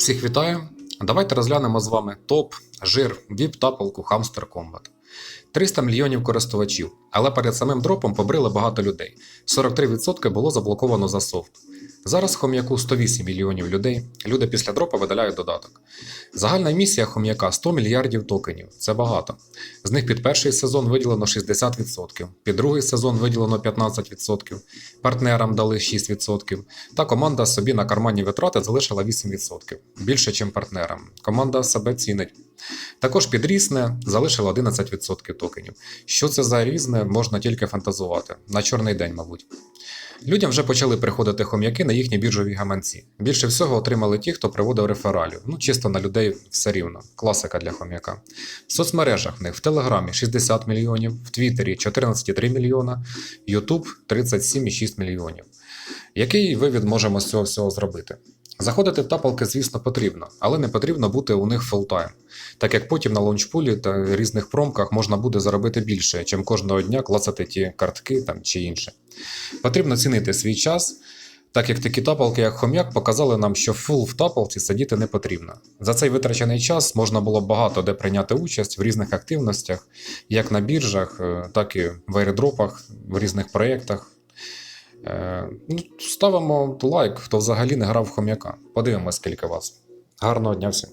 Всіх вітаю! Давайте розглянемо з вами топ, жир, віп тапалку Hamster Combat. 300 мільйонів користувачів, але перед самим дропом побрили багато людей. 43% було заблоковано за софт. Зараз хом'яку 108 мільйонів людей. Люди після дропа видаляють додаток. Загальна місія хом'яка 100 мільярдів токенів. Це багато. З них під перший сезон виділено 60%, під другий сезон виділено 15%, партнерам дали 6%, та команда собі на карманні витрати залишила 8%. Більше, ніж партнерам. Команда себе цінить. Також під різне залишила 11% токенів. Що це за різне, можна тільки фантазувати. На чорний день, мабуть. Людям вже почали приходити хом'яки на їхні біржові гаманці. Більше всього отримали ті, хто приводив рефералів. Ну, чисто на людей все рівно. Класика для хом'яка. В соцмережах в них в Телеграмі 60 мільйонів, в Твіттері 14,3 мільйона, Ютуб 37,6 мільйонів. Який вивід можемо з цього всього зробити? Заходити в тапалки, звісно, потрібно, але не потрібно бути у них фултайм, так як потім на лаунчпулі та різних промках можна буде заробити більше, чим кожного дня клацати ті картки там чи інше. Потрібно цінити свій час, так як такі тапалки, як хом'як, показали нам, що фул в тапалці сидіти не потрібно. За цей витрачений час можна було багато де прийняти участь в різних активностях, як на біржах, е, так і в аеродропах, в різних проєктах. Е, ну, ставимо лайк, хто взагалі не грав в хом'яка. Подивимось, скільки вас. Гарного дня всім.